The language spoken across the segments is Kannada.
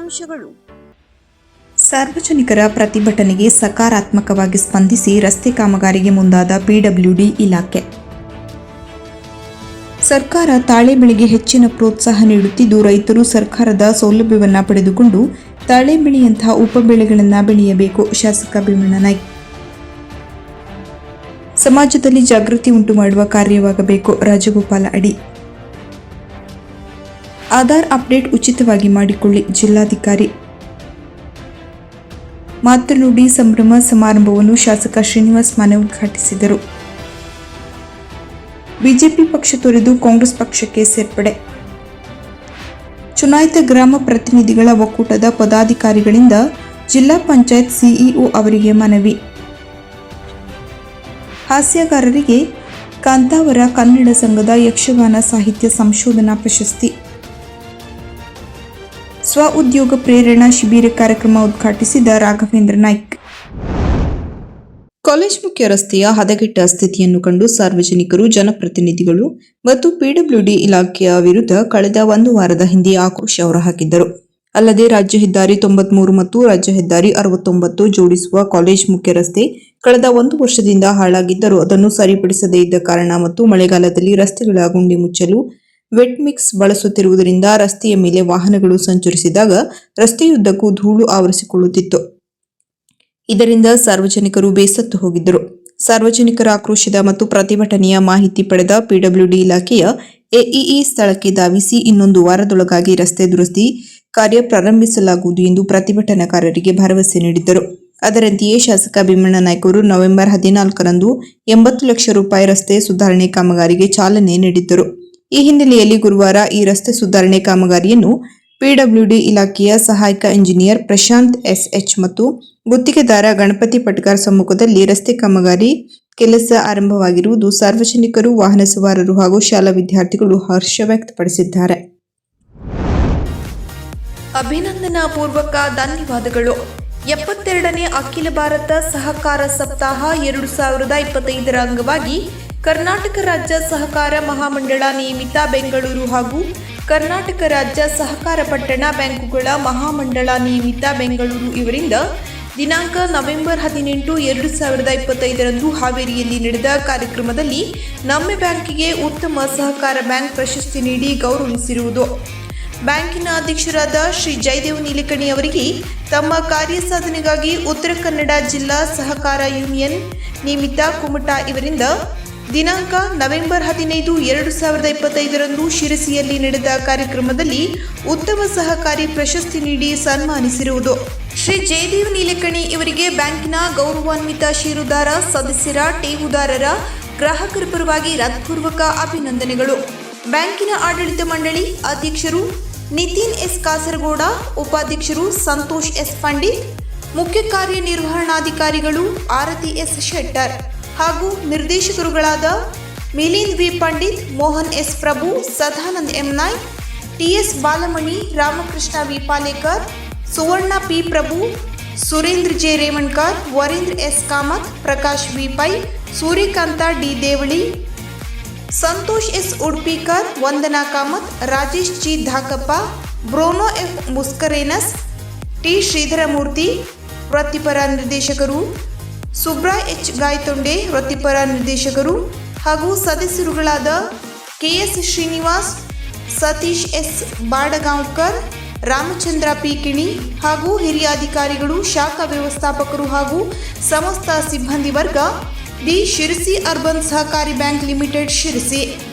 ಮುಖ್ಯಾಂಶಗಳು ಸಾರ್ವಜನಿಕರ ಪ್ರತಿಭಟನೆಗೆ ಸಕಾರಾತ್ಮಕವಾಗಿ ಸ್ಪಂದಿಸಿ ರಸ್ತೆ ಕಾಮಗಾರಿಗೆ ಮುಂದಾದ ಪಿಡಬ್ಲ್ಯೂಡಿ ಇಲಾಖೆ. ಸರ್ಕಾರ ತಾಳೆ ಬೆಳೆಗೆ ಹೆಚ್ಚಿನ ಪ್ರೋತ್ಸಾಹ ನೀಡುತ್ತಿದ್ದು, ರೈತರು ಸರ್ಕಾರದ ಸೌಲಭ್ಯವನ್ನು ಪಡೆದುಕೊಂಡು ತಾಳೆ ಬೆಳೆಯಂತಹ ಉಪಬೆಳೆಗಳನ್ನು ಬೆಳೆಯಬೇಕು. ಶಾಸಕ ಭೀಮಣ್ಣ ನಾಯ್ಕ್ ಸಮಾಜದಲ್ಲಿ ಜಾಗೃತಿ ಉಂಟು ಮಾಡುವ ಕಾರ್ಯವಾಗಬೇಕು. ರಾಜಗೋಪಾಲ ಅಡಿ. ಆಧಾರ್ ಅಪ್ಡೇಟ್ ಉಚಿತವಾಗಿ ಮಾಡಿಕೊಳ್ಳಿ, ಜಿಲ್ಲಾಧಿಕಾರಿ. ಮಾತೃನುಡಿ ಸಂಭ್ರಮ ಸಮಾರಂಭವನ್ನು ಶಾಸಕ ಶ್ರೀನಿವಾಸ್ ಮಾನೆ ಉದ್ಘಾಟಿಸಿದರು. ಬಿಜೆಪಿ ಪಕ್ಷ ತೊರೆದು ಕಾಂಗ್ರೆಸ್ ಪಕ್ಷಕ್ಕೆ ಸೇರ್ಪಡೆ. ಚುನಾಯಿತ ಗ್ರಾಮ ಪ್ರತಿನಿಧಿಗಳ ಒಕ್ಕೂಟದ ಪದಾಧಿಕಾರಿಗಳಿಂದ ಜಿಲ್ಲಾ ಪಂಚಾಯತ್ ಸಿಇಒ ಅವರಿಗೆ ಮನವಿ. ಹಾಸ್ಯಗಾರರಿಗೆ ಕಾಂತಾವರ ಕನ್ನಡ ಸಂಘದ ಯಕ್ಷಗಾನ ಸಾಹಿತ್ಯ ಸಂಶೋಧನಾ ಪ್ರಶಸ್ತಿ. ಸ್ವ ಉದ್ಯೋಗ ಪ್ರೇರಣಾ ಶಿಬಿರ ಕಾರ್ಯಕ್ರಮ ಉದ್ಘಾಟಿಸಿದ ರಾಘವೇಂದ್ರ ನಾಯ್ಕ್. ಕಾಲೇಜ್ ಮುಖ್ಯ ರಸ್ತೆಯ ಹದಗೆಟ್ಟ ಸ್ಥಿತಿಯನ್ನು ಕಂಡು ಸಾರ್ವಜನಿಕರು, ಜನಪ್ರತಿನಿಧಿಗಳು ಮತ್ತು ಪಿಡಬ್ಲ್ಯೂಡಿ ಇಲಾಖೆಯ ವಿರುದ್ಧ ಕಳೆದ ಒಂದು ವಾರದ ಹಿಂದೆ ಆಕ್ರೋಶ ಹೊರಹಾಕಿದ್ದರು. ಅಲ್ಲದೆ ರಾಜ್ಯ ಹೆದ್ದಾರಿ ತೊಂಬತ್ಮೂರು ಮತ್ತು ರಾಜ್ಯ ಹೆದ್ದಾರಿ ಅರವತ್ತೊಂಬತ್ತು ಜೋಡಿಸುವ ಕಾಲೇಜ್ ಮುಖ್ಯ ರಸ್ತೆ ಕಳೆದ ಒಂದು ವರ್ಷದಿಂದ ಹಾಳಾಗಿದ್ದರೂ ಅದನ್ನು ಸರಿಪಡಿಸದೇ ಇದ್ದ ಕಾರಣ ಮತ್ತು ಮಳೆಗಾಲದಲ್ಲಿ ರಸ್ತೆಗಳ ಗುಂಡಿ ಮುಚ್ಚಲು ವೆಟ್ ಮಿಕ್ಸ್ ಬಳಸುತ್ತಿರುವುದರಿಂದ ರಸ್ತೆಯ ಮೇಲೆ ವಾಹನಗಳು ಸಂಚರಿಸಿದಾಗ ರಸ್ತೆಯುದ್ದಕ್ಕೂ ಧೂಳು ಆವರಿಸಿಕೊಳ್ಳುತ್ತಿತ್ತು. ಇದರಿಂದ ಸಾರ್ವಜನಿಕರು ಬೇಸತ್ತು ಹೋಗಿದ್ದರು. ಸಾರ್ವಜನಿಕರ ಆಕ್ರೋಶದ ಮತ್ತು ಪ್ರತಿಭಟನೆಯ ಮಾಹಿತಿ ಪಡೆದ ಪಿಡಬ್ಲ್ಯೂಡಿ ಇಲಾಖೆಯ ಎಇಇ ಸ್ಥಳಕ್ಕೆ ಧಾವಿಸಿ ಇನ್ನೊಂದು ವಾರದೊಳಗಾಗಿ ರಸ್ತೆ ದುರಸ್ತಿ ಕಾರ್ಯ ಪ್ರಾರಂಭಿಸಲಾಗುವುದು ಎಂದು ಪ್ರತಿಭಟನಾಕಾರರಿಗೆ ಭರವಸೆ ನೀಡಿದ್ದರು. ಅದರಂತೆಯೇ ಶಾಸಕ ಭೀಮಣ್ಣ ನಾಯ್ಕರು ನವೆಂಬರ್ ಹದಿನಾಲ್ಕರಂದು ಎಂಬತ್ತು ಲಕ್ಷ ರೂಪಾಯಿ ರಸ್ತೆ ಸುಧಾರಣೆ ಕಾಮಗಾರಿಗೆ ಚಾಲನೆ ನೀಡಿದ್ದರು. ಈ ಹಿನ್ನೆಲೆಯಲ್ಲಿ ಗುರುವಾರ ಈ ರಸ್ತೆ ಸುಧಾರಣೆ ಕಾಮಗಾರಿಯನ್ನು ಪಿಡಬ್ಲ್ಯೂಡಿ ಇಲಾಖೆಯ ಸಹಾಯಕ ಇಂಜಿನಿಯರ್ ಪ್ರಶಾಂತ್ ಎಸ್ಎಚ್ ಮತ್ತು ಗುತ್ತಿಗೆದಾರ ಗಣಪತಿ ಪಟ್ಕಾರ್ ಸಮ್ಮುಖದಲ್ಲಿ ರಸ್ತೆ ಕಾಮಗಾರಿ ಕೆಲಸ ಆರಂಭವಾಗಿರುವುದು ಸಾರ್ವಜನಿಕರು, ವಾಹನ ಸವಾರರು ಹಾಗೂ ಶಾಲಾ ವಿದ್ಯಾರ್ಥಿಗಳು ಹರ್ಷ ವ್ಯಕ್ತಪಡಿಸಿದ್ದಾರೆ. ಅಭಿನಂದನಾ ಪೂರ್ವಕ ಧನ್ಯವಾದಗಳು. ಎಪ್ಪತ್ತೆರಡನೇ ಅಖಿಲ ಭಾರತ ಸಹಕಾರ ಸಪ್ತಾಹ ಎರಡು ಸಾವಿರದ ಇಪ್ಪತ್ತೈದರ ಅಂಗವಾಗಿ ಕರ್ನಾಟಕ ರಾಜ್ಯ ಸಹಕಾರ ಮಹಾಮಂಡಳ ನಿಯಮಿತ ಬೆಂಗಳೂರು ಹಾಗೂ ಕರ್ನಾಟಕ ರಾಜ್ಯ ಸಹಕಾರ ಪಟ್ಟಣ ಬ್ಯಾಂಕುಗಳ ಮಹಾಮಂಡಳ ನಿಯಮಿತ ಬೆಂಗಳೂರು ಇವರಿಂದ ದಿನಾಂಕ ನವೆಂಬರ್ ಹದಿನೆಂಟು ಎರಡು ಸಾವಿರದ ಇಪ್ಪತ್ತೈದರಂದು ಹಾವೇರಿಯಲ್ಲಿ ನಡೆದ ಕಾರ್ಯಕ್ರಮದಲ್ಲಿ ನಮ್ಮ ಬ್ಯಾಂಕಿಗೆ ಉತ್ತಮ ಸಹಕಾರ ಬ್ಯಾಂಕ್ ಪ್ರಶಸ್ತಿ ನೀಡಿ ಗೌರವಿಸಿರುವುದು. ಬ್ಯಾಂಕಿನ ಅಧ್ಯಕ್ಷರಾದ ಶ್ರೀ ಜಯದೇವ್ ನೀಲಕಣಿ ಅವರಿಗೆ ತಮ್ಮ ಕಾರ್ಯ ಸಾಧನೆಗಾಗಿ ಉತ್ತರ ಕನ್ನಡ ಜಿಲ್ಲಾ ಸಹಕಾರ ಯೂನಿಯನ್ ನಿಮಿತ್ತ ಕುಮಟಾ ಇವರಿಂದ ದಿನಾಂಕ ನವೆಂಬರ್ ಹದಿನೈದು, ಎರಡು ಸಾವಿರದ ಇಪ್ಪತ್ತೈದರಂದು ಶಿರಸಿಯಲ್ಲಿ ನಡೆದ ಕಾರ್ಯಕ್ರಮದಲ್ಲಿ ಉತ್ತಮ ಸಹಕಾರಿ ಪ್ರಶಸ್ತಿ ನೀಡಿ ಸನ್ಮಾನಿಸಿರುವುದು. ಶ್ರೀ ಜಯದೇವ್ ನೀಲಕಣಿ ಇವರಿಗೆ ಬ್ಯಾಂಕಿನ ಗೌರವಾನ್ವಿತ ಷೇರುದಾರ, ಸದಸ್ಯರ, ಠೇವುದಾರರ, ಗ್ರಾಹಕರ ಪರವಾಗಿ ಹೃತ್ಪೂರ್ವಕ ಅಭಿನಂದನೆಗಳು. ಬ್ಯಾಂಕಿನ ಆಡಳಿತ ಮಂಡಳಿ ಅಧ್ಯಕ್ಷರು ನಿತಿನ್ ಎಸ್ ಕಾಸರಗೋಡ, ಉಪಾಧ್ಯಕ್ಷರು ಸಂತೋಷ್ ಎಸ್ ಪಂಡಿತ್, ಮುಖ್ಯ ಕಾರ್ಯನಿರ್ವಹಣಾಧಿಕಾರಿಗಳು ಆರತಿ ಎಸ್ ಶೆಟ್ಟರ್. ಹಾಗೂ ನಿರ್ದೇಶಕರುಗಳಾದ Milind V. Pandit, Mohan S. Prabhu, Sadanand M. Naik TS Balamani, Ramakrishna V. Palekar, Suvarna P. Prabhu, Surendra J. Revankar, Varendra S. Kamath, Prakash V. Pai, Suryakanta D. Devali, Santosh S. Udupikar, Vandana Kamath, Rajesh G. Dhakappa, Bruno F. Mascarenhas, T. Sridharamurthy, ವೃತ್ತಿಪರ ನಿರ್ದೇಶಕರು ಸುಬ್ರಾಯ್ ಎಚ್. ಗಾಯ್ತೊಂಡೆ ವೃತ್ತಿಪರ ನಿರ್ದೇಶಕರು ಹಾಗೂ ಸದಸ್ಯರುಗಳಾದ KS. Srinivas, Satish S. Badagaonkar, Ramachandra P. Kini ಹಾಗೂ ಹಿರಿಯ ಅಧಿಕಾರಿಗಳು, ಶಾಖಾ ವ್ಯವಸ್ಥಾಪಕರು ಹಾಗೂ ಸಮಸ್ತ ಸಿಬ್ಬಂದಿ ವರ್ಗ the Sirsi urban Sahakari bank limited, Sirsi.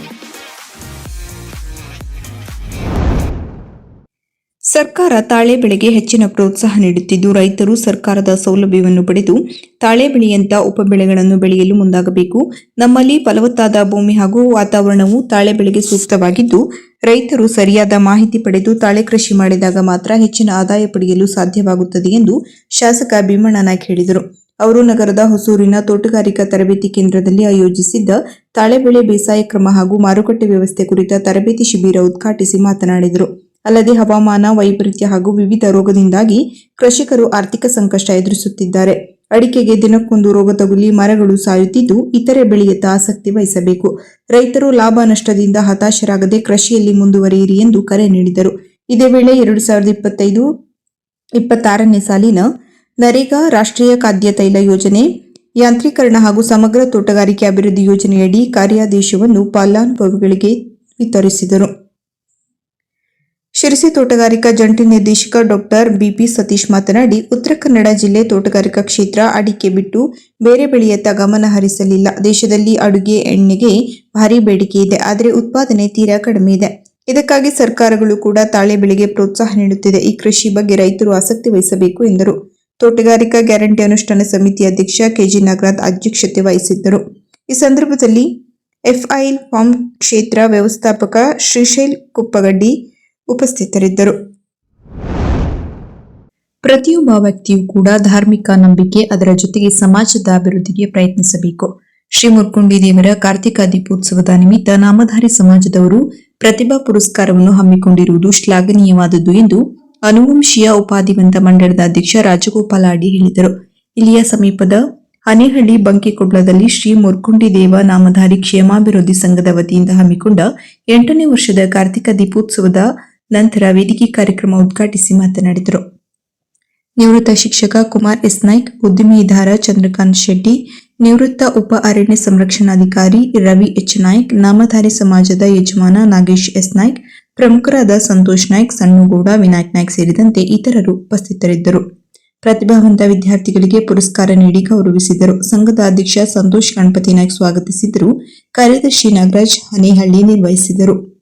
ಸರ್ಕಾರ ತಾಳೆ ಬೆಳೆಗೆ ಹೆಚ್ಚಿನ ಪ್ರೋತ್ಸಾಹ ನೀಡುತ್ತಿದ್ದು, ರೈತರು ಸರ್ಕಾರದ ಸೌಲಭ್ಯವನ್ನು ಪಡೆದು ತಾಳೆ ಬೆಳೆಯಂತ ಉಪಬೆಳೆಗಳನ್ನು ಬೆಳೆಯಲು ಮುಂದಾಗಬೇಕು. ನಮ್ಮಲ್ಲಿ ಫಲವತ್ತಾದ ಭೂಮಿ ಹಾಗೂ ವಾತಾವರಣವು ತಾಳೆ ಬೆಳೆಗೆ ಸೂಕ್ತವಾಗಿದ್ದು, ರೈತರು ಸರಿಯಾದ ಮಾಹಿತಿ ಪಡೆದು ತಾಳೆ ಕೃಷಿ ಮಾಡಿದಾಗ ಮಾತ್ರ ಹೆಚ್ಚಿನ ಆದಾಯ ಪಡೆಯಲು ಸಾಧ್ಯವಾಗುತ್ತದೆ ಎಂದು ಶಾಸಕ ಭೀಮಣ್ಣ ನಾಯ್ಕ ಹೇಳಿದರು. ಅವರು ನಗರದ ಹೊಸೂರಿನ ತೋಟಗಾರಿಕಾ ತರಬೇತಿ ಕೇಂದ್ರದಲ್ಲಿ ಆಯೋಜಿಸಿದ್ದ ತಾಳೆ ಬೆಳೆ ಬೇಸಾಯ ಕ್ರಮ ಹಾಗೂ ಮಾರುಕಟ್ಟೆ ವ್ಯವಸ್ಥೆ ಕುರಿತ ತರಬೇತಿ ಶಿಬಿರ ಉದ್ಘಾಟಿಸಿ ಮಾತನಾಡಿದರು. ಅಲ್ಲದೆ ಹವಾಮಾನ, ವೈಪರೀತ್ಯ ಹಾಗೂ ವಿವಿಧ ರೋಗದಿಂದಾಗಿ ಕೃಷಿಕರು ಆರ್ಥಿಕ ಸಂಕಷ್ಟ ಎದುರಿಸುತ್ತಿದ್ದಾರೆ. ಅಡಿಕೆಗೆ ದಿನಕ್ಕೊಂದು ರೋಗ ತಗುಲಿ ಮರಗಳು ಸಾಯುತ್ತಿದ್ದು ಇತರೆ ಬೆಳೆಯತ್ತ ಆಸಕ್ತಿ ವಹಿಸಬೇಕು. ರೈತರು ಲಾಭ ನಷ್ಟದಿಂದ ಹತಾಶರಾಗದೆ ಕೃಷಿಯಲ್ಲಿ ಮುಂದುವರಿಯಿರಿ ಎಂದು ಕರೆ ನೀಡಿದರು. ಇದೇ ವೇಳೆ ಎರಡು ಸಾವಿರದ ಇಪ್ಪತ್ತೈದು ಇಪ್ಪತ್ತಾರನೇ ಸಾಲಿನ ನರೇಗಾ ರಾಷ್ಟ್ರೀಯ ಖಾದ್ಯ ತೈಲ ಯೋಜನೆ, ಯಾಂತ್ರೀಕರಣ ಹಾಗೂ ಸಮಗ್ರ ತೋಟಗಾರಿಕೆ ಅಭಿವೃದ್ಧಿ ಯೋಜನೆಯಡಿ ಕಾರ್ಯಾದೇಶವನ್ನು ಫಲಾನುಭವಿಗಳಿಗೆ ವಿತರಿಸಿದರು. ಶಿರಸಿ ತೋಟಗಾರಿಕಾ ಜಂಟಿ ನಿರ್ದೇಶಕ ಡಾಕ್ಟರ್ ಬಿಪಿ ಸತೀಶ್ ಮಾತನಾಡಿ, ಉತ್ತರ ಕನ್ನಡ ಜಿಲ್ಲೆ ತೋಟಗಾರಿಕಾ ಕ್ಷೇತ್ರ ಅಡಿಕೆ ಬಿಟ್ಟು ಬೇರೆ ಬೆಳೆಯತ್ತ ಗಮನ ಹರಿಸಲಿಲ್ಲ. ದೇಶದಲ್ಲಿ ಅಡುಗೆ ಎಣ್ಣೆಗೆ ಭಾರಿ ಬೇಡಿಕೆ ಇದೆ, ಆದರೆ ಉತ್ಪಾದನೆ ತೀರಾ ಕಡಿಮೆ ಇದೆ. ಇದಕ್ಕಾಗಿ ಸರ್ಕಾರಗಳು ಕೂಡ ತಾಳೆ ಬೆಳೆಗೆ ಪ್ರೋತ್ಸಾಹ ನೀಡುತ್ತಿದೆ. ಈ ಕೃಷಿ ಬಗ್ಗೆ ರೈತರು ಆಸಕ್ತಿ ವಹಿಸಬೇಕು ಎಂದರು. ತೋಟಗಾರಿಕಾ ಗ್ಯಾರಂಟಿ ಅನುಷ್ಠಾನ ಸಮಿತಿ ಅಧ್ಯಕ್ಷ ಕೆಜಿ ನಾಗರಾಜ್ ಅಧ್ಯಕ್ಷತೆ ವಹಿಸಿದ್ದರು. ಈ ಸಂದರ್ಭದಲ್ಲಿ ಎಫ್ಐಎಲ್ ಫಾರ್ಮ್ ಕ್ಷೇತ್ರ ವ್ಯವಸ್ಥಾಪಕ ಶ್ರೀಶೈಲ್ ಕುಪ್ಪಗಡ್ಡಿ ಉಪಸ್ಥಿತರಿದ್ದರು. ಪ್ರತಿಯೊಬ್ಬ ವ್ಯಕ್ತಿಯೂ ಕೂಡ ಧಾರ್ಮಿಕ ನಂಬಿಕೆ, ಅದರ ಜೊತೆಗೆ ಸಮಾಜದ ಅಭಿವೃದ್ಧಿಗೆ ಪ್ರಯತ್ನಿಸಬೇಕು. ಶ್ರೀ ಮುರ್ಕುಂಡಿ ದೇವರ ಕಾರ್ತಿಕ ದೀಪೋತ್ಸವದ ನಿಮಿತ್ತ ನಾಮಧಾರಿ ಸಮಾಜದವರು ಪ್ರತಿಭಾ ಪುರಸ್ಕಾರವನ್ನು ಹಮ್ಮಿಕೊಂಡಿರುವುದು ಶ್ಲಾಘನೀಯವಾದದ್ದು ಎಂದು ಅನುವಂಶೀಯ ಉಪಾಧಿವಂತ ಮಂಡಳದ ಅಧ್ಯಕ್ಷ ರಾಜಗೋಪಾಲ ಅಡಿ ಹೇಳಿದರು. ಇಲ್ಲಿಯ ಸಮೀಪದ ಹನೇಹಳ್ಳಿ ಬಂಕಿಕೊಡ್ಲದಲ್ಲಿ ಶ್ರೀ ಮುರ್ಕುಂಡಿ ದೇವ ನಾಮಧಾರಿ ಕ್ಷೇಮಾಭಿವೃದ್ಧಿ ಸಂಘದ ವತಿಯಿಂದ ಹಮ್ಮಿಕೊಂಡ ಎಂಟನೇ ವರ್ಷದ ಕಾರ್ತಿಕ ದೀಪೋತ್ಸವದ ನಂತರ ವೇದಿಕೆ ಕಾರ್ಯಕ್ರಮ ಉದ್ಘಾಟಿಸಿ ಮಾತನಾಡಿದರು. ನಿವೃತ್ತ ಶಿಕ್ಷಕ ಕುಮಾರ್ ಎಸ್ ನಾಯ್ಕ್, ಉದ್ದಿಮೆದಾರ ಚಂದ್ರಕಾಂತ್ ಶೆಟ್ಟಿ, ನಿವೃತ್ತ ಉಪ ಅರಣ್ಯ ಸಂರಕ್ಷಣಾಧಿಕಾರಿ ರವಿ ಎಚ್ ನಾಯ್ಕ್, ನಾಮಧಾರಿ ಸಮಾಜದ ಯಜಮಾನ ನಾಗೇಶ್ ಎಸ್ ನಾಯ್ಕ್, ಪ್ರಮುಖರಾದ ಸಂತೋಷ್ ನಾಯ್ಕ್, ಸಣ್ಣಗೌಡ ವಿನಾಯಕ್ ನಾಯ್ಕ್ ಸೇರಿದಂತೆ ಇತರರು ಉಪಸ್ಥಿತರಿದ್ದರು. ಪ್ರತಿಭಾವಂತ ವಿದ್ಯಾರ್ಥಿಗಳಿಗೆ ಪುರಸ್ಕಾರ ನೀಡಿ ಗೌರವಿಸಿದರು. ಸಂಘದ ಅಧ್ಯಕ್ಷ ಸಂತೋಷ್ ಗಣಪತಿ ನಾಯ್ಕ್ ಸ್ವಾಗತಿಸಿದರು. ಕಾರ್ಯದರ್ಶಿ ನಾಗರಾಜ್ ಹನೇಹಳ್ಳಿ ನಿರ್ವಹಿಸಿದರು.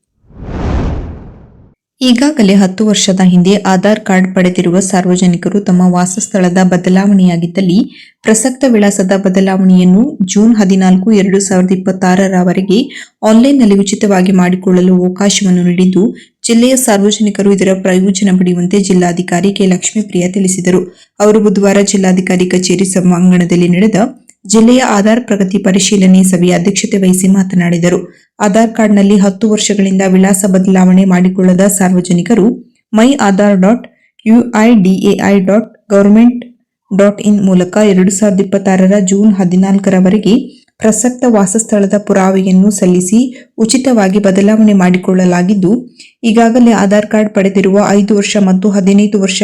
ಈಗಾಗಲೇ ಹತ್ತು ವರ್ಷದ ಹಿಂದೆ ಆಧಾರ್ ಕಾರ್ಡ್ ಪಡೆದಿರುವ ಸಾರ್ವಜನಿಕರು ತಮ್ಮ ವಾಸಸ್ಥಳದ ಬದಲಾವಣೆಯಾಗಿದ್ದಲ್ಲಿ ಪ್ರಸಕ್ತ ವಿಳಾಸದ ಬದಲಾವಣೆಯನ್ನು ಜೂನ್ ಹದಿನಾಲ್ಕು, ಎರಡು ಸಾವಿರದ ಇಪ್ಪತ್ತಾರರವರೆಗೆ ಆನ್ಲೈನ್ನಲ್ಲಿ ಉಚಿತವಾಗಿ ಮಾಡಿಕೊಳ್ಳಲು ಅವಕಾಶವನ್ನು ನೀಡಿದ್ದು, ಜಿಲ್ಲೆಯ ಸಾರ್ವಜನಿಕರು ಇದರ ಪ್ರಯೋಜನ ಪಡೆಯುವಂತೆ ಜಿಲ್ಲಾಧಿಕಾರಿ ಕೆ ಲಕ್ಷ್ಮೀಪ್ರಿಯ ತಿಳಿಸಿದರು. ಅವರು ಬುಧವಾರ ಜಿಲ್ಲಾಧಿಕಾರಿ ಕಚೇರಿ ಸಭಾಂಗಣದಲ್ಲಿ ನಡೆದ ಜಿಲ್ಲೆಯ ಆಧಾರ್ ಪ್ರಗತಿ ಪರಿಶೀಲನೆ ಸಭೆಯ ಅಧ್ಯಕ್ಷತೆ ವಹಿಸಿ ಮಾತನಾಡಿದರು. ಆಧಾರ್ ಕಾರ್ಡ್ನಲ್ಲಿ ಹತ್ತು ವರ್ಷಗಳಿಂದ ವಿಳಾಸ ಬದಲಾವಣೆ ಮಾಡಿಕೊಳ್ಳದ ಸಾರ್ವಜನಿಕರು my Aadhaar dot UIDAI dot government dot in ಮೂಲಕ ಎರಡು ಸಾವಿರದ ಇಪ್ಪತ್ತಾರರ ಜೂನ್ ಹದಿನಾಲ್ಕರವರೆಗೆ ಪ್ರಸಕ್ತ ವಾಸಸ್ಥಳದ ಪುರಾವೆಯನ್ನು ಸಲ್ಲಿಸಿ ಉಚಿತವಾಗಿ ಬದಲಾವಣೆ ಮಾಡಿಕೊಳ್ಳಲಾಗಿದ್ದು, ಈಗಾಗಲೇ ಆಧಾರ್ ಕಾರ್ಡ್ ಪಡೆದಿರುವ ಐದು ವರ್ಷ ಮತ್ತು ಹದಿನೈದು ವರ್ಷ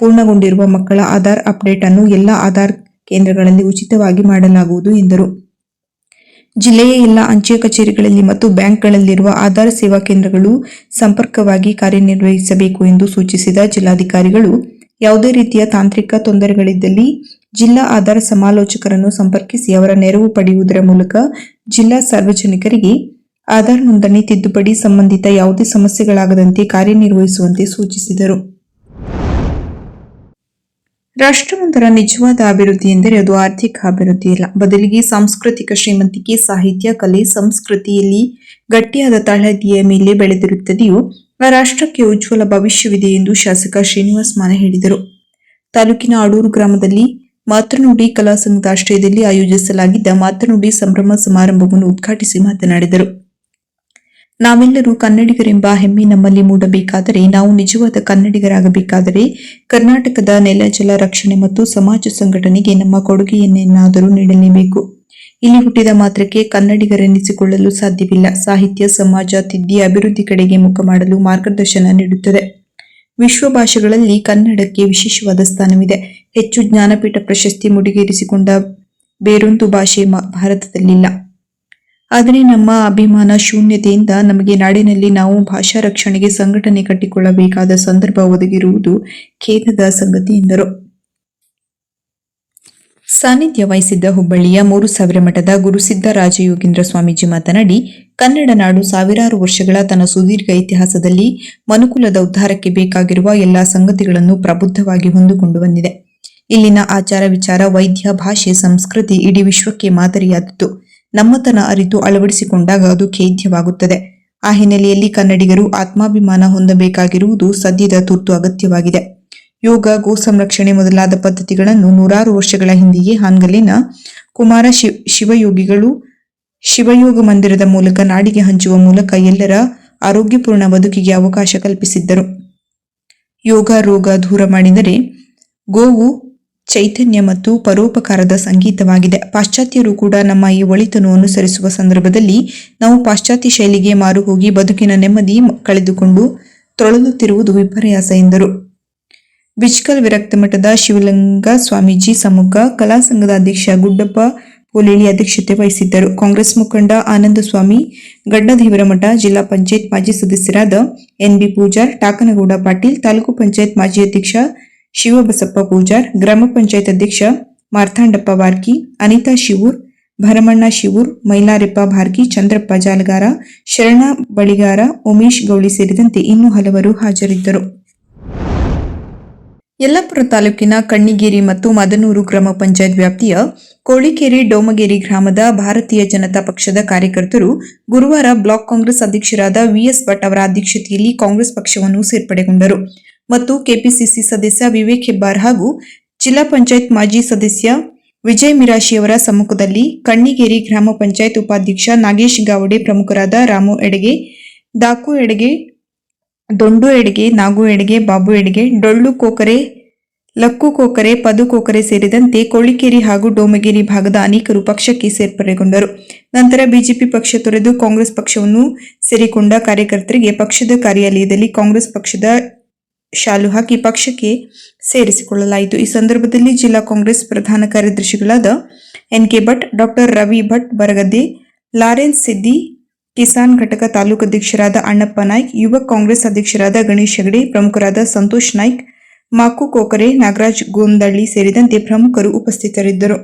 ಪೂರ್ಣಗೊಂಡಿರುವ ಮಕ್ಕಳ ಆಧಾರ್ ಅಪ್ಡೇಟ್ ಅನ್ನು ಎಲ್ಲ ಆಧಾರ್ ಕೇಂದ್ರಗಳಲ್ಲಿ ಉಚಿತವಾಗಿ ಮಾಡಲಾಗುವುದು ಎಂದರು. ಜಿಲ್ಲೆಯ ಎಲ್ಲ ಅಂಚೆ ಕಚೇರಿಗಳಲ್ಲಿ ಮತ್ತು ಬ್ಯಾಂಕ್ಗಳಲ್ಲಿರುವ ಆಧಾರ್ ಸೇವಾ ಕೇಂದ್ರಗಳು ಸಂಪರ್ಕವಾಗಿ ಕಾರ್ಯನಿರ್ವಹಿಸಬೇಕು ಎಂದು ಸೂಚಿಸಿದ ಜಿಲ್ಲಾಧಿಕಾರಿಗಳು, ಯಾವುದೇ ರೀತಿಯ ತಾಂತ್ರಿಕ ತೊಂದರೆಗಳಿದ್ದಲ್ಲಿ ಜಿಲ್ಲಾ ಆಧಾರ್ ಸಮಾಲೋಚಕರನ್ನು ಸಂಪರ್ಕಿಸಿ ಅವರ ನೆರವು ಪಡೆಯುವುದರ ಮೂಲಕ ಜಿಲ್ಲಾ ಸಾರ್ವಜನಿಕರಿಗೆ ಆಧಾರ್ ನೋಂದಣಿ ತಿದ್ದುಪಡಿ ಸಂಬಂಧಿತ ಯಾವುದೇ ಸಮಸ್ಯೆಗಳಾಗದಂತೆ ಕಾರ್ಯನಿರ್ವಹಿಸುವಂತೆ ಸೂಚಿಸಿದರು. ರಾಷ್ಟ್ರವೊಂದರ ನಿಜವಾದ ಅಭಿವೃದ್ಧಿ ಎಂದರೆ ಅದು ಆರ್ಥಿಕ ಅಭಿವೃದ್ಧಿ ಇಲ್ಲ. ಬದಲಿಗೆ ಸಾಂಸ್ಕೃತಿಕ ಶ್ರೀಮಂತಿಕೆ, ಸಾಹಿತ್ಯ, ಕಲೆ, ಸಂಸ್ಕೃತಿಯಲ್ಲಿ ಗಟ್ಟಿಯಾದ ತಳಹದಿಯ ಮೇಲೆ ಬೆಳೆದಿರುತ್ತದೆಯೋ, ಆ ರಾಷ್ಟ್ರಕ್ಕೆ ಉಜ್ವಲ ಭವಿಷ್ಯವಿದೆ ಎಂದು ಶಾಸಕ ಶ್ರೀನಿವಾಸ್ ಮಾನ ಹೇಳಿದರು. ತಾಲೂಕಿನ ಆಡೂರು ಗ್ರಾಮದಲ್ಲಿ ಮಾತೃನುಡಿ ಕಲಾ ಸಂಘದ ಆಶ್ರಯದಲ್ಲಿ ಆಯೋಜಿಸಲಾಗಿದ್ದ ಮಾತೃನುಡಿ ಸಂಭ್ರಮ ಸಮಾರಂಭವನ್ನು ಉದ್ಘಾಟಿಸಿ ಮಾತನಾಡಿದರು. ನಾವೆಲ್ಲರೂ ಕನ್ನಡಿಗರೆಂಬ ಹೆಮ್ಮೆ ನಮ್ಮಲ್ಲಿ ಮೂಡಬೇಕಾದರೆ ನಾವು ನಿಜವಾದ ಕನ್ನಡಿಗರಾಗಬೇಕಾದರೆ ಕರ್ನಾಟಕದ ನೆಲ ಜಲ ರಕ್ಷಣೆ ಮತ್ತು ಸಮಾಜ ಸಂಘಟನೆಗೆ ನಮ್ಮ ಕೊಡುಗೆಯನ್ನೇನಾದರೂ ನೀಡಲೇಬೇಕು. ಇಲ್ಲಿ ಹುಟ್ಟಿದ ಮಾತ್ರಕ್ಕೆ ಕನ್ನಡಿಗರೆನಿಸಿಕೊಳ್ಳಲು ಸಾಧ್ಯವಿಲ್ಲ. ಸಾಹಿತ್ಯ, ಸಮಾಜ, ತಿದ್ದಿ, ಅಭಿವೃದ್ಧಿ ಕಡೆಗೆ ಮುಖ ಮಾಡಲು ಮಾರ್ಗದರ್ಶನ ನೀಡುತ್ತದೆ. ವಿಶ್ವ ಭಾಷೆಗಳಲ್ಲಿ ಕನ್ನಡಕ್ಕೆ ವಿಶೇಷವಾದ ಸ್ಥಾನವಿದೆ. ಹೆಚ್ಚು ಜ್ಞಾನಪೀಠ ಪ್ರಶಸ್ತಿ ಮುಡಿಗೇರಿಸಿಕೊಂಡ ಬೇರೊಂದು ಭಾಷೆ ಭಾರತದಲ್ಲಿಲ್ಲ. ಆದರೆ ನಮ್ಮ ಅಭಿಮಾನ ಶೂನ್ಯತೆಯಿಂದ ನಮಗೆ ನಾಡಿನಲ್ಲಿ ನಾವು ಭಾಷಾ ರಕ್ಷಣೆಗೆ ಸಂಘಟನೆ ಕಟ್ಟಿಕೊಳ್ಳಬೇಕಾದ ಸಂದರ್ಭ ಒದಗಿರುವುದು ಖೇದದ ಸಂಗತಿ ಎಂದರು. ಸಾನ್ನಿಧ್ಯ ವಹಿಸಿದ್ದ ಹುಬ್ಬಳ್ಳಿಯ ಮೂರು ಸಾವಿರ ಮಠದ ಗುರುಸಿದ್ಧ ರಾಜಯೋಗೀಂದ್ರ ಸ್ವಾಮೀಜಿ ಮಾತನಾಡಿ, ಕನ್ನಡ ನಾಡು ಸಾವಿರಾರು ವರ್ಷಗಳ ತನ್ನ ಸುದೀರ್ಘ ಇತಿಹಾಸದಲ್ಲಿ ಮನುಕುಲದ ಉದ್ಧಾರಕ್ಕೆ ಬೇಕಾಗಿರುವ ಎಲ್ಲಾ ಸಂಗತಿಗಳನ್ನು ಪ್ರಬುದ್ಧವಾಗಿ ಹೊಂದಿಕೊಂಡು ಬಂದಿದೆ. ಇಲ್ಲಿನ ಆಚಾರ ವಿಚಾರ, ವೈದ್ಯ, ಭಾಷೆ, ಸಂಸ್ಕೃತಿ ಇಡೀ ವಿಶ್ವಕ್ಕೆ ಮಾದರಿಯಾದದ್ದು. ನಮ್ಮತನ ಅರಿತು ಅಳವಡಿಸಿಕೊಂಡಾಗ ಅದು ಖೇದ್ಯವಾಗುತ್ತದೆ. ಆ ಹಿನ್ನೆಲೆಯಲ್ಲಿ ಕನ್ನಡಿಗರು ಆತ್ಮಾಭಿಮಾನ ಹೊಂದಬೇಕಾಗಿರುವುದು ಸದ್ಯದ ತುರ್ತು ಅಗತ್ಯವಾಗಿದೆ. ಯೋಗ, ಗೋ ಸಂರಕ್ಷಣೆ ಮೊದಲಾದ ಪದ್ಧತಿಗಳನ್ನು ನೂರಾರು ವರ್ಷಗಳ ಹಿಂದೆಯೇ ಹಾನ್ಗಲಿನ ಕುಮಾರ ಶಿವ ಶಿವಯೋಗಿಗಳು ಶಿವಯೋಗ ಮಂದಿರದ ಮೂಲಕ ನಾಡಿಗೆ ಹಂಚುವ ಮೂಲಕ ಎಲ್ಲರ ಆರೋಗ್ಯಪೂರ್ಣ ಬದುಕಿಗೆ ಅವಕಾಶ ಕಲ್ಪಿಸಿದ್ದರು. ಯೋಗ, ರೋಗ ದೂರ ಮಾಡಿದರೆ ಗೋವು ಚೈತನ್ಯ ಮತ್ತು ಪರೋಪಕಾರದ ಸಂಗೀತವಾಗಿದೆ. ಪಾಶ್ಚಾತ್ಯರು ಕೂಡ ನಮ್ಮ ಈ ಒಳಿತನ್ನು ಅನುಸರಿಸುವ ಸಂದರ್ಭದಲ್ಲಿ ನಾವು ಪಾಶ್ಚಾತ್ಯ ಶೈಲಿಗೆ ಮಾರು ಹೋಗಿ ಬದುಕಿನ ನೆಮ್ಮದಿ ಕಳೆದುಕೊಂಡು ತೊಳಲುತ್ತಿರುವುದು ವಿಪರ್ಯಾಸ ಎಂದರು. ಬಿಜ್ಕಲ್ ವಿರಕ್ತ ಮಠದ ಶಿವಲಿಂಗ ಸ್ವಾಮೀಜಿ ಸಮ್ಮುಖ ಕಲಾ ಸಂಘದ ಅಧ್ಯಕ್ಷ ಗುಡ್ಡಪ್ಪ ಪೋಲೇಳಿ ಅಧ್ಯಕ್ಷತೆ ವಹಿಸಿದ್ದರು. ಕಾಂಗ್ರೆಸ್ ಮುಖಂಡ ಆನಂದ ಸ್ವಾಮಿ ಗಡ್ಡದೇವರ ಮಠ ಜಿಲ್ಲಾ ಪಂಚಾಯತ್ ಮಾಜಿ ಸದಸ್ಯರಾದ ಎನ್ಬಿ ಪೂಜಾರ್, ಟಾಕನಗೌಡ ಪಾಟೀಲ್, ತಾಲೂಕು ಪಂಚಾಯತ್ ಮಾಜಿ ಅಧ್ಯಕ್ಷ ಶಿವಬಸಪ್ಪ ಪೂಜಾರ್, ಗ್ರಾಮ ಪಂಚಾಯತ್ ಅಧ್ಯಕ್ಷ ಮಾರ್ಥಾಂಡಪ್ಪ ಬಾರ್ಕಿ, ಅನಿತಾ ಶಿವೂರ್, ಭರಮಣ್ಣ ಶಿವೂರ್, ಮೈಲಾರೆಪ್ಪ ಭಾರ್ಕಿ, ಚಂದ್ರಪ್ಪ ಜಾಲಗಾರ, ಶರಣ ಬಳಿಗಾರ, ಉಮೇಶ್ ಗೌಳಿ ಸೇರಿದಂತೆ ಇನ್ನೂ ಹಲವರು ಹಾಜರಿದ್ದರು. ಯಲ್ಲಾಪುರ ತಾಲೂಕಿನ ಕಣ್ಣಿಗೇರಿ ಮತ್ತು ಮದನೂರು ಗ್ರಾಮ ಪಂಚಾಯತ್ ವ್ಯಾಪ್ತಿಯ ಕೋಳಿಕೇರಿ ಡೋಮಗೇರಿ ಗ್ರಾಮದ ಭಾರತೀಯ ಜನತಾ ಪಕ್ಷದ ಕಾರ್ಯಕರ್ತರು ಗುರುವಾರ ಬ್ಲಾಕ್ ಕಾಂಗ್ರೆಸ್ ಅಧ್ಯಕ್ಷರಾದ ವಿಎಸ್ ಭಟ್ ಅವರ ಅಧ್ಯಕ್ಷತೆಯಲ್ಲಿ ಕಾಂಗ್ರೆಸ್ ಪಕ್ಷವನ್ನು ಸೇರ್ಪಡೆಗೊಂಡರು. ಮತ್ತು ಕೆಪಿಸಿಸಿ ಸದಸ್ಯ ವಿವೇಕ್ ಹೆಬ್ಬಾರ್ ಹಾಗೂ ಜಿಲ್ಲಾ ಪಂಚಾಯತ್ ಮಾಜಿ ಸದಸ್ಯ ವಿಜಯ್ ಮಿರಾಶಿಯವರ ಸಮ್ಮುಖದಲ್ಲಿ ಕಣ್ಣಿಗೇರಿ ಗ್ರಾಮ ಪಂಚಾಯತ್ ಉಪಾಧ್ಯಕ್ಷ ನಾಗೇಶ್ ಗಾವಡೆ ಪ್ರಮುಖರಾದ ರಾಮು ಎಡಗೆ, ದಾಕು ಎಡಗೆ, ದೊಂಡು ಎಡಗೆ, ನಾಗು ಎಡಗೆ, ಬಾಬು ಎಡಗೆ, ಡೊಳ್ಳು ಕೋಕರೆ, ಲಕ್ಕು ಕೋಕರೆ, ಪದು ಕೋಕರೆ ಸೇರಿದಂತೆ ಕೋಳಿಕೇರಿ ಹಾಗೂ ಡೋಮಗೇರಿ ಭಾಗದ ಅನೇಕರು ಪಕ್ಷಕ್ಕೆ ಸೇರ್ಪಡೆಗೊಂಡರು. ನಂತರ ಬಿಜೆಪಿ ಪಕ್ಷ ತೊರೆದು ಕಾಂಗ್ರೆಸ್ ಪಕ್ಷವನ್ನು ಸೇರಿಕೊಂಡ ಕಾರ್ಯಕರ್ತರಿಗೆ ಪಕ್ಷದ ಕಾರ್ಯಾಲಯದಲ್ಲಿ ಕಾಂಗ್ರೆಸ್ ಪಕ್ಷದ ಶಾಲು ಹಾಕಿ ಪಕ್ಷಕ್ಕೆ ಸೇರಿಸಿಕೊಳ್ಳಲಾಯಿತು. ಈ ಸಂದರ್ಭದಲ್ಲಿ ಜಿಲ್ಲಾ ಕಾಂಗ್ರೆಸ್ ಪ್ರಧಾನ ಕಾರ್ಯದರ್ಶಿಗಳಾದ N K Bhat doctor Ravi Bhat Baragadde, Lawrence Siddi, Kisan ಘಟಕ ತಾಲೂಕು ಅಧ್ಯಕ್ಷರಾದ ಅಣ್ಣಪ್ಪ ನಾಯ್ಕ್, ಯುವ ಕಾಂಗ್ರೆಸ್ ಅಧ್ಯಕ್ಷರಾದ ಗಣೇಶ್ ಹೆಗಡೆ, ಪ್ರಮುಖರಾದ ಸಂತೋಷ್ ನಾಯ್ಕ್, ಮಾಕು ಕೋಕರೆ, ನಾಗರಾಜ್ ಗೋಂದಳ್ಳಿ ಸೇರಿದಂತೆ ಪ್ರಮುಖರು ಉಪಸ್ಥಿತರಿದ್ದರು.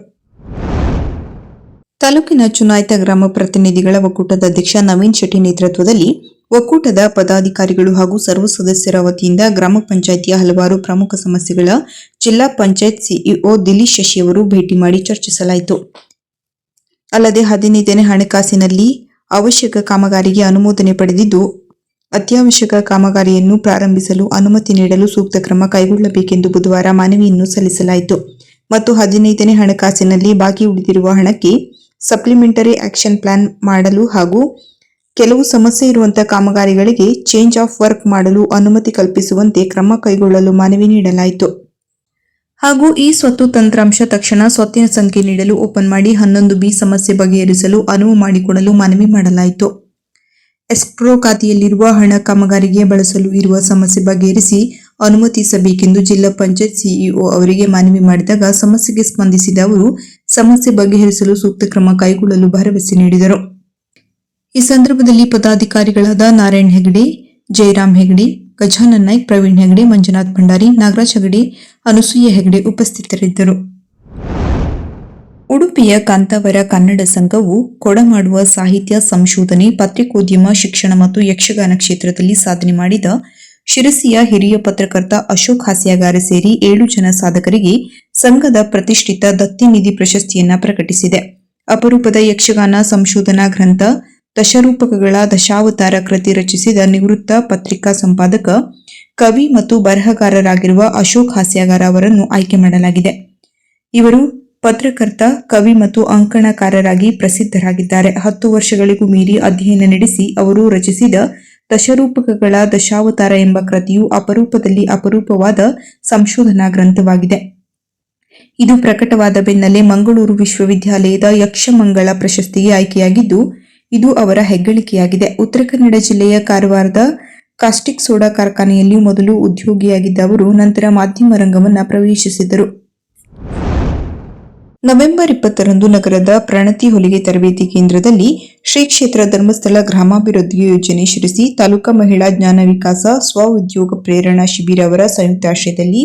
ತಾಲೂಕಿನ ಚುನಾಯಿತ ಗ್ರಾಮ ಪ್ರತಿನಿಧಿಗಳ ಒಕ್ಕೂಟದ ಅಧ್ಯಕ್ಷ ನವೀನ್ ಶೆಟ್ಟಿ ನೇತೃತ್ವದಲ್ಲಿ ಒಕ್ಕೂಟದ ಪದಾಧಿಕಾರಿಗಳು ಹಾಗೂ ಸರ್ವ ಸದಸ್ಯರ ವತಿಯಿಂದ ಗ್ರಾಮ ಪಂಚಾಯಿತಿಯ ಹಲವಾರು ಪ್ರಮುಖ ಸಮಸ್ಯೆಗಳ ಜಿಲ್ಲಾ ಪಂಚಾಯತ್ ಸಿಇಒ ದಿಲೀಶ್ ಶಶಿಯವರು ಭೇಟಿ ಮಾಡಿ ಚರ್ಚಿಸಲಾಯಿತು. ಅಲ್ಲದೆ ಹದಿನೈದನೇ ಹಣಕಾಸಿನಲ್ಲಿ ಅವಶ್ಯಕ ಕಾಮಗಾರಿಗೆ ಅನುಮೋದನೆ ಪಡೆದಿದ್ದು, ಅತ್ಯವಶ್ಯಕ ಕಾಮಗಾರಿಯನ್ನು ಪ್ರಾರಂಭಿಸಲು ಅನುಮತಿ ನೀಡಲು ಸೂಕ್ತ ಕ್ರಮ ಕೈಗೊಳ್ಳಬೇಕೆಂದು ಬುಧವಾರ ಮನವಿಯನ್ನು ಸಲ್ಲಿಸಲಾಯಿತು. ಮತ್ತು ಹದಿನೈದನೇ ಹಣಕಾಸಿನಲ್ಲಿ ಬಾಕಿ ಉಳಿದಿರುವ ಹಣಕ್ಕೆ ಸಪ್ಲಿಮೆಂಟರಿ ಆಕ್ಷನ್ ಪ್ಲಾನ್ ಮಾಡಲು ಹಾಗೂ ಕೆಲವು ಸಮಸ್ಯೆ ಇರುವಂತಹ ಕಾಮಗಾರಿಗಳಿಗೆ ಚೇಂಜ್ ಆಫ್ ವರ್ಕ್ ಮಾಡಲು ಅನುಮತಿ ಕಲ್ಪಿಸುವಂತೆ ಕ್ರಮ ಕೈಗೊಳ್ಳಲು ಮನವಿ ನೀಡಲಾಯಿತು. ಹಾಗೂ ಈ ಸ್ವತ್ತು ತಂತ್ರಾಂಶ ತಕ್ಷಣ ಸ್ವತ್ತಿನ ಸಂಖ್ಯೆ ನೀಡಲು ಓಪನ್ ಮಾಡಿ ಹನ್ನೊಂದು ಬಿ ಸಮಸ್ಯೆ ಬಗೆಹರಿಸಲು ಅನುವು ಮಾಡಿಕೊಡಲು ಮನವಿ ಮಾಡಲಾಯಿತು. ಎಸ್ಕ್ರೋ ಖಾತೆಯಲ್ಲಿರುವ ಹಣ ಕಾಮಗಾರಿಗೆ ಬಳಸಲು ಇರುವ ಸಮಸ್ಯೆ ಬಗೆಹರಿಸಿ ಅನುಮತಿಸಬೇಕೆಂದು ಜಿಲ್ಲಾ ಪಂಚಾಯತ್ ಸಿಇಒ ಅವರಿಗೆ ಮನವಿ ಮಾಡಿದಾಗ ಸಮಸ್ಯೆಗೆ ಸ್ಪಂದಿಸಿದ ಅವರು, ಸಮಸ್ಯೆ ಬಗೆಹರಿಸಲು ಸೂಕ್ತ ಕ್ರಮ ಕೈಗೊಳ್ಳಲು ಭರವಸೆ ನೀಡಿದರು. ಈ ಸಂದರ್ಭದಲ್ಲಿ ಪದಾಧಿಕಾರಿಗಳಾದ ನಾರಾಯಣ್ ಹೆಗಡೆ ಜಯರಾಮ್ ಹೆಗಡೆ ಗಜಾನನ್ ನಾಯ್ಕ್, ಪ್ರವೀಣ್ ಹೆಗಡೆ ಮಂಜುನಾಥ್ ಭಂಡಾರಿ, ನಾಗರಾಜ್ ಹೆಗಡೆ ಅನುಸೂಯ ಹೆಗಡೆ ಉಪಸ್ಥಿತರಿದ್ದರು. ಉಡುಪಿಯ ಕಾಂತಾವರ ಕನ್ನಡ ಸಂಘವು ಕೊಡಮಾಡುವ ಸಾಹಿತ್ಯ ಸಂಶೋಧನೆ, ಪತ್ರಿಕೋದ್ಯಮ, ಶಿಕ್ಷಣ ಮತ್ತು ಯಕ್ಷಗಾನ ಕ್ಷೇತ್ರದಲ್ಲಿ ಸಾಧನೆ ಮಾಡಿದ ಶಿರಸಿಯ ಹಿರಿಯ ಪತ್ರಕರ್ತ ಅಶೋಕ್ ಹಾಸ್ಯಾಗಾರ ಸೇರಿ ಏಳು ಜನ ಸಾಧಕರಿಗೆ ಸಂಘದ ಪ್ರತಿಷ್ಠಿತ ದತ್ತಿನಿಧಿ ಪ್ರಶಸ್ತಿಯನ್ನ ಪ್ರಕಟಿಸಿದೆ. ಅಪರೂಪದ ಯಕ್ಷಗಾನ ಸಂಶೋಧನಾ ಗ್ರಂಥ ದಶರೂಪಕಗಳ ದಶಾವತಾರ ಕೃತಿ ರಚಿಸಿದ ನಿವೃತ್ತ ಪತ್ರಿಕಾ ಸಂಪಾದಕ, ಕವಿ ಮತ್ತು ಬರಹಗಾರರಾಗಿರುವ ಅಶೋಕ್ ಹಾಸ್ಯಾಗಾರ ಅವರನ್ನು ಆಯ್ಕೆ ಮಾಡಲಾಗಿದೆ. ಇವರು ಪತ್ರಕರ್ತ, ಕವಿ ಮತ್ತು ಅಂಕಣಕಾರರಾಗಿ ಪ್ರಸಿದ್ಧರಾಗಿದ್ದಾರೆ. ಹತ್ತು ವರ್ಷಗಳಿಗೂ ಮೀರಿ ಅಧ್ಯಯನ ನಡೆಸಿ ಅವರು ರಚಿಸಿದ ದಶರೂಪಕಗಳ ದಶಾವತಾರ ಎಂಬ ಕೃತಿಯು ಅಪರೂಪದಲ್ಲಿ ಅಪರೂಪವಾದ ಸಂಶೋಧನಾ ಗ್ರಂಥವಾಗಿದೆ. ಇದು ಪ್ರಕಟವಾದ ಬೆನ್ನಲ್ಲೇ ಮಂಗಳೂರು ವಿಶ್ವವಿದ್ಯಾಲಯದ ಯಕ್ಷಮಂಗಳ ಪ್ರಶಸ್ತಿಗೆ ಆಯ್ಕೆಯಾಗಿದ್ದು ಇದು ಅವರ ಹೆಗ್ಗಳಿಕೆಯಾಗಿದೆ. ಉತ್ತರ ಕನ್ನಡ ಜಿಲ್ಲೆಯ ಕಾರವಾರದ ಕಾಸ್ಟಿಕ್ ಸೋಡಾ ಕಾರ್ಖಾನೆಯಲ್ಲಿ ಮೊದಲು ಉದ್ಯೋಗಿಯಾಗಿದ್ದ ಅವರು ನಂತರ ಮಾಧ್ಯಮ ರಂಗವನ್ನು ಪ್ರವೇಶಿಸಿದರು. ನವೆಂಬರ್ ಇಪ್ಪತ್ತರಂದು ನಗರದ ಪ್ರಣತಿ ಹೊಲಿಗೆ ತರಬೇತಿ ಕೇಂದ್ರದಲ್ಲಿ ಶ್ರೀ ಕ್ಷೇತ್ರ ಧರ್ಮಸ್ಥಳ ಗ್ರಾಮಾಭಿವೃದ್ಧಿ ಯೋಜನೆ ಶಿರಸಿ ತಾಲೂಕಾ ಮಹಿಳಾ ಜ್ಞಾನ ವಿಕಾಸ ಸ್ವ ಉದ್ಯೋಗ ಪ್ರೇರಣಾ ಶಿಬಿರ ಅವರ ಸಂಯುಕ್ತಾಶ್ರಯದಲ್ಲಿ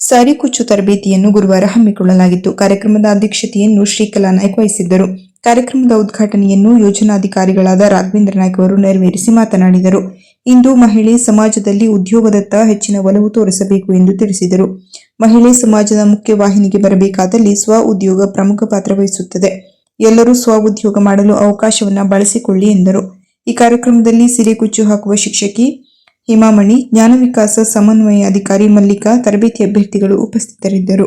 ಸಾರಿ ಕುಚ್ಚು ತರಬೇತಿಯನ್ನು ಗುರುವಾರ ಹಮ್ಮಿಕೊಳ್ಳಲಾಗಿತ್ತು. ಕಾರ್ಯಕ್ರಮದ ಅಧ್ಯಕ್ಷತೆಯನ್ನು ಶ್ರೀಕಲಾ ನಾಯ್ಕ ವಹಿಸಿದ್ದರು. ಕಾರ್ಯಕ್ರಮದ ಉದ್ಘಾಟನೆಯನ್ನು ಯೋಜನಾಧಿಕಾರಿಗಳಾದ ರಾಘವೇಂದ್ರ ನಾಯ್ಕ ಅವರು ನೆರವೇರಿಸಿ ಮಾತನಾಡಿದರು. ಇಂದು ಮಹಿಳೆ ಸಮಾಜದಲ್ಲಿ ಉದ್ಯೋಗದತ್ತ ಹೆಚ್ಚಿನ ಒಲವು ತೋರಿಸಬೇಕು ಎಂದು ತಿಳಿಸಿದರು. ಮಹಿಳೆ ಸಮಾಜದ ಮುಖ್ಯ ವಾಹಿನಿಗೆ ಬರಬೇಕಾದಲ್ಲಿ ಸ್ವ ಉದ್ಯೋಗ ಪ್ರಮುಖ ಪಾತ್ರ ವಹಿಸುತ್ತದೆ. ಎಲ್ಲರೂ ಸ್ವ ಉದ್ಯೋಗ ಮಾಡಲು ಅವಕಾಶವನ್ನು ಬಳಸಿಕೊಳ್ಳಿ ಎಂದರು. ಈ ಕಾರ್ಯಕ್ರಮದಲ್ಲಿ ಸಿರೆ ಕುಚ್ಚು ಹಾಕುವ ಶಿಕ್ಷಕಿ ಹಿಮಾಮಣಿ, ಜ್ಞಾನ ವಿಕಾಸ ಸಮನ್ವಯ ಅಧಿಕಾರಿ ಮಲ್ಲಿಕಾ, ತರಬೇತಿ ಅಭ್ಯರ್ಥಿಗಳು ಉಪಸ್ಥಿತರಿದ್ದರು.